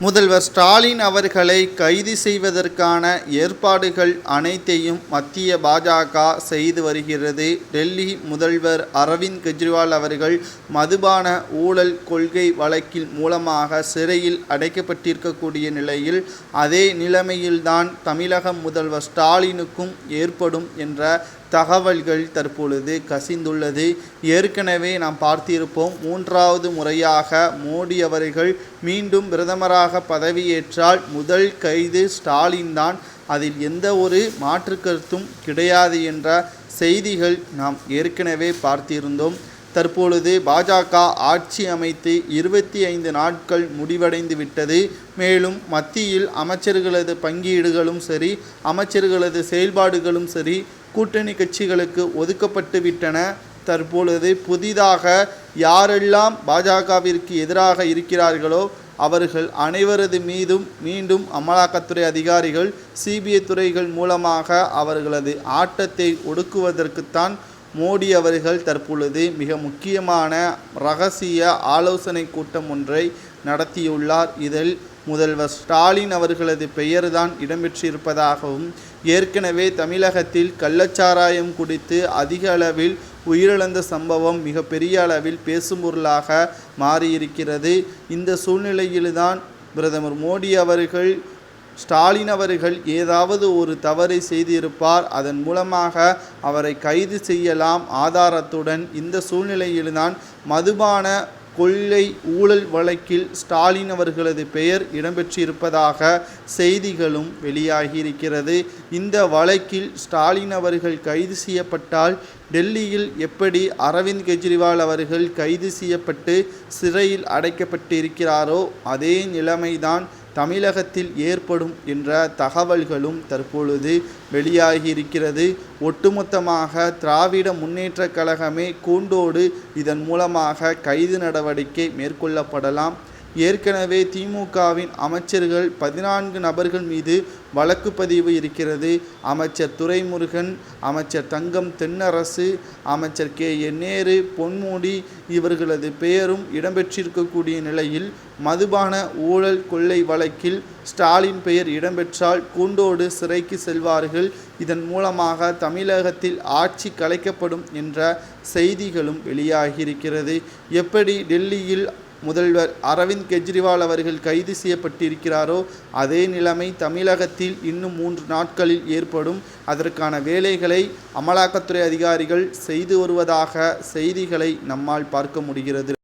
முதல்வர் ஸ்டாலின் அவர்களை கைது செய்வதற்கான ஏற்பாடுகள் அனைத்தையும் மத்திய பாஜக செய்து வருகிறது. டெல்லி முதல்வர் அரவிந்த் கெஜ்ரிவால் அவர்கள் மதுபான ஊழல் கொள்கை வழக்கில் மூலமாக சிறையில் அடைக்கப்பட்டிருக்கக்கூடிய நிலையில் அதே நிலைமையில்தான் தமிழக முதல்வர் ஸ்டாலினுக்கும் ஏற்படும் என்ற தகவல்கள் தற்பொழுது கசிந்துள்ளது. ஏற்கனவே நாம் பார்த்திருப்போம் மூன்றாவது முறையாக மோடி அவர்கள் மீண்டும் பிரதமராக பதவியேற்றால் முதல் கைது ஸ்டாலின் தான். அதில் எந்த ஒரு மாற்று கருத்தும் கிடையாது என்ற செய்திகள் நாம் ஏற்கனவே பார்த்திருந்தோம். தற்பொழுது பாஜக ஆட்சி அமைத்து இருபத்தி ஐந்து நாட்கள் முடிவடைந்து விட்டது. மேலும் மத்தியில் அமைச்சர்களது பங்கீடுகளும் சரி அமைச்சர்களது செயல்பாடுகளும் சரி கூட்டணி கட்சிகளுக்கு ஒதுக்கப்பட்டு விட்டன. தற்பொழுது புதிதாக யாரெல்லாம் பாஜகவிற்கு எதிராக இருக்கிறார்களோ அவர்கள் அனைவரது மீதும் மீண்டும் அமலாக்கத்துறை அதிகாரிகள் சிபிஐ துறைகள் மூலமாக அவர்களது ஆட்டத்தை ஒடுக்குவதற்குத்தான் மோடி அவர்கள் தற்பொழுது மிக முக்கியமான ரகசிய ஆலோசனை கூட்டம் ஒன்றை நடத்தியுள்ளார். இதில் முதல்வர் ஸ்டாலின் அவர்களது பெயர்தான் இடம்பெற்றிருப்பதாகவும் ஏற்கனவே தமிழகத்தில் கள்ளச்சாராயம் குடித்து அதிக அளவில் உயிரிழந்த சம்பவம் மிக பெரிய அளவில் பேசும் பொருளாக மாறியிருக்கிறது. இந்த சூழ்நிலையில்தான் பிரதமர் மோடி அவர்கள் ஸ்டாலின் அவர்கள் ஏதாவது ஒரு தவறை செய்திருப்பார். அதன் மூலமாக அவரை கைது செய்யலாம். ஆதாரத்துடன் இந்த சூழ்நிலையில்தான் மதுபான கொள்ளை ஊழல் வழக்கில் ஸ்டாலின் அவர்களது பெயர் இடம்பெற்றிருப்பதாக செய்திகளும் வெளியாகியிருக்கிறது. இந்த வழக்கில் ஸ்டாலின் அவர்கள் கைது செய்யப்பட்டால் டெல்லியில் எப்படி அரவிந்த் கெஜ்ரிவால் அவர்கள் கைது செய்யப்பட்டு சிறையில் அடைக்கப்பட்டிருக்கிறாரோ அதே நிலைமைதான் தமிழகத்தில் ஏற்படும் என்ற தகவல்களும் தற்பொழுது வெளியாகியிருக்கிறது. ஒட்டுமொத்தமாக திராவிட முன்னேற்றக் கழகமே கூண்டோடு இதன் மூலமாக கைது நடவடிக்கை மேற்கொள்ளப்படலாம். ஏற்கனவே திமுகவின் அமைச்சர்கள் பதினான்கு நபர்கள் மீது வழக்கு பதிவு இருக்கிறது. அமைச்சர் துரைமுருகன் அமைச்சர் தங்கம் தென்னரசு அமைச்சர் கே. என். நேரு பொன்முடி இவர்களது பெயரும் இடம்பெற்றிருக்கக்கூடிய நிலையில் மதுபான ஊழல் கொள்ளை வழக்கில் ஸ்டாலின் பெயர் இடம்பெற்றால் கூண்டோடு சிறைக்கு செல்வார்கள். இதன் மூலமாக தமிழகத்தில் ஆட்சி கலைக்கப்படும் என்ற செய்திகளும் வெளியாகியிருக்கிறது. எப்படி டெல்லியில் முதல்வர் அரவிந்த் கெஜ்ரிவால் அவர்கள் கைது செய்யப்பட்டிருக்கிறாரோ அதே நிலைமை தமிழகத்தில் இன்னும் மூன்று நாட்களில் ஏற்படும். அதற்கான வேலைகளை அமலாக்கத்துறை அதிகாரிகள் செய்து வருவதாக செய்திகளை நம்மால் பார்க்க முடிகிறது.